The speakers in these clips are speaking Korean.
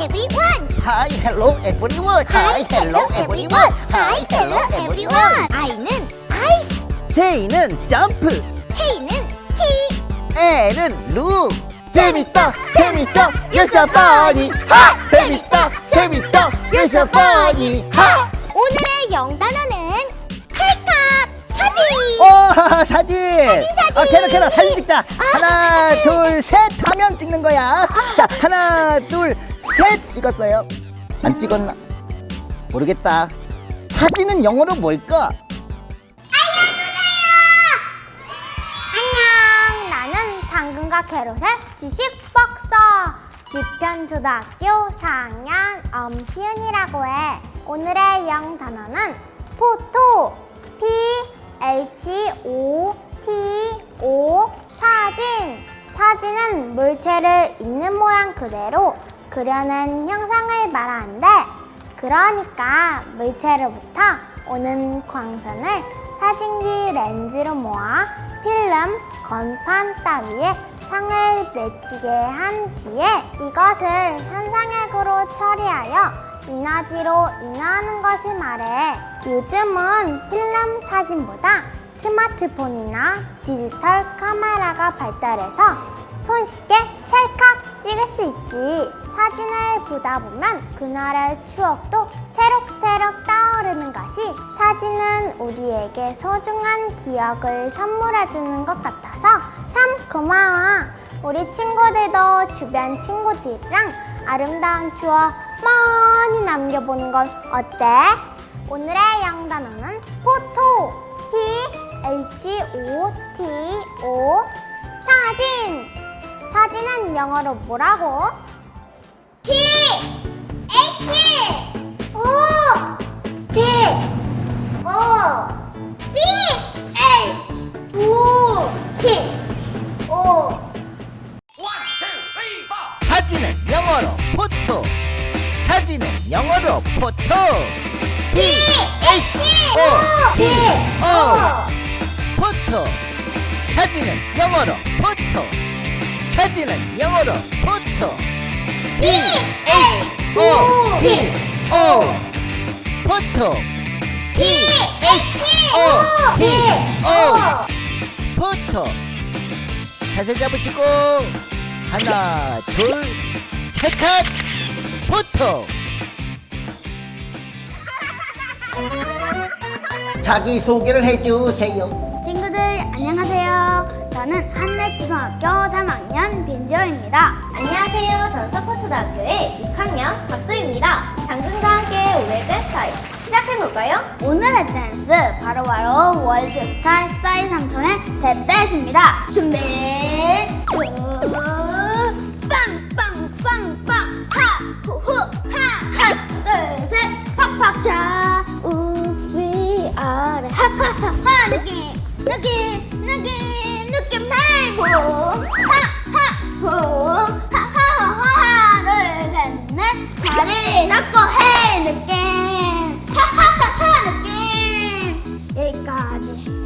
everyone. Hi, hello everyone. Hi, hello everyone. Hi, hello everyone. I는 ice, J는 점프, K는 key. L은 룩. 재밌다, 재밌어, you're so funny. 하! 재밌다, 재밌어, you're so funny. 하! 오늘의 영단어는 찰칵 사진. 오, 사진. 사진. 아, 캐럿, 캐럿, 사진 찍자. 하나, 둘, 셋 하면 찍는 거야. 자, 하나, 둘, 셋 찍었어요. 안 찍었나? 모르겠다. 사진은 영어로 뭘까? 안녕. 나는 당근과 캐롯의 지식 박사. 지편 초등학교 4학년 엄시은이라고 해. 오늘의 영 단어는 포토. P H O T O 사진. 사진은 물체를 있는 모양 그대로 그려낸 형상을 말하는데 그러니까 물체로부터 오는 광선을 사진기 렌즈로 모아 필름, 건판 따위에 상을 맺히게 한 뒤에 이것을 현상액으로 처리하여 인화지로 인화하는 것을 말해. 요즘은 필름 사진보다 스마트폰이나 디지털 카메라가 발달해서 손쉽게 찰칵 찍을 수 있지. 사진을 보다 보면 그날의 추억도 새록새록 떠오르는 것이 사진은 우리에게 소중한 기억을 선물해주는 것 같아서 참 고마워. 우리 친구들도 주변 친구들이랑 아름다운 추억 많이 남겨보는 건 어때? 오늘의 영단어는 포토. P H O T O 사진. 사진은 영어로 뭐라고? P H O T O P H O T O 사진은 영어로 포토. 사진은 영어로 포토. P H O T O 포토. 사진은 영어로 포토. 사진은 영어로 포토. P H O T O 포토. P H O T O 포토. 자세 잡으시고 하나 둘 찰칵 포토. 자기 소개를 해주세요. 저는 한내초등학교 3학년 빈지호입니다. 안녕하세요. 전 석포초등학교의 6학년 박소입니다. 당근과 함께 오늘의 댄스 타임 시작해볼까요? 오늘의 댄스 바로바로 월드 스타일 스타일 삼촌의 대댄스입니다. 준비 쭉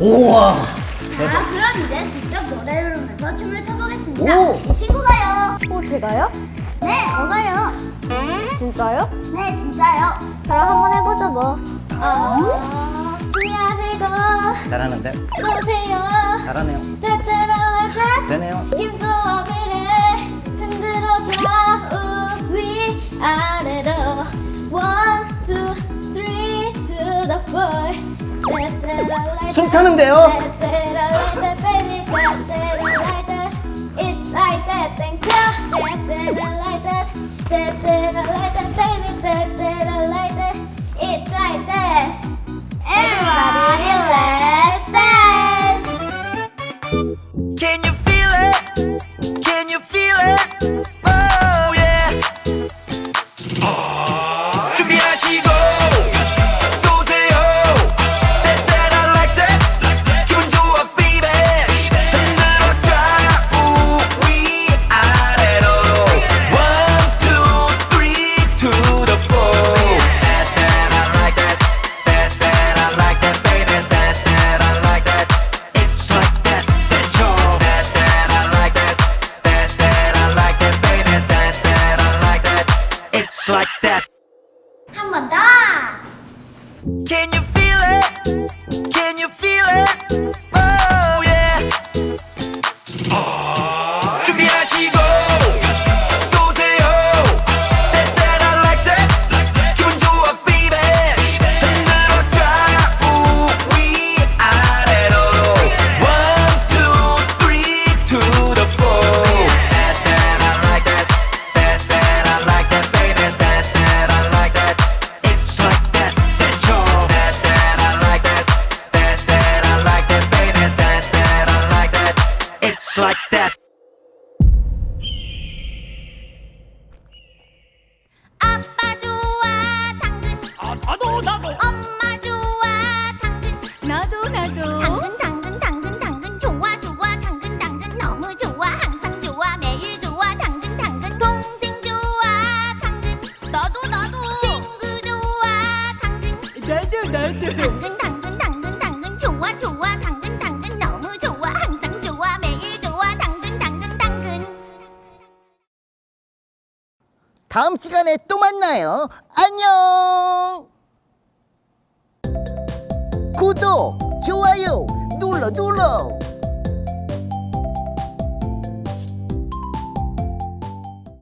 우와. 자 그럼 이제 직접 노래를 부르면서 춤을 춰보겠습니다 오. 친구가요 오, 제가요? 네 저가요 진짜요? 네 진짜요 그럼 한번 해보죠, 뭐. 어, 준비하시고 잘하는데 쏘세요 잘하네요. 따따라라따 되네요. 힘 좋아 숨차는데요? It's like that. 한 번 더. Can you feel it? Can you feel it? Oh yeah. 준 Like that. 아빠 좋아 당근. 아, 나도 나도. 엄마 좋아 당근. 나도 나도. 당근 당근 당근 당근. 좋아 좋아 당근 당근. 너무 좋아 항상 좋아 매일 좋아. 당근 당근. 동생 좋아 당근. 나도 나도. 친구 좋아 당근. 나도 나도. 당근 당근 당근 다음 시간에 또 만나요. 안녕. 구독, 좋아요 눌러 눌러.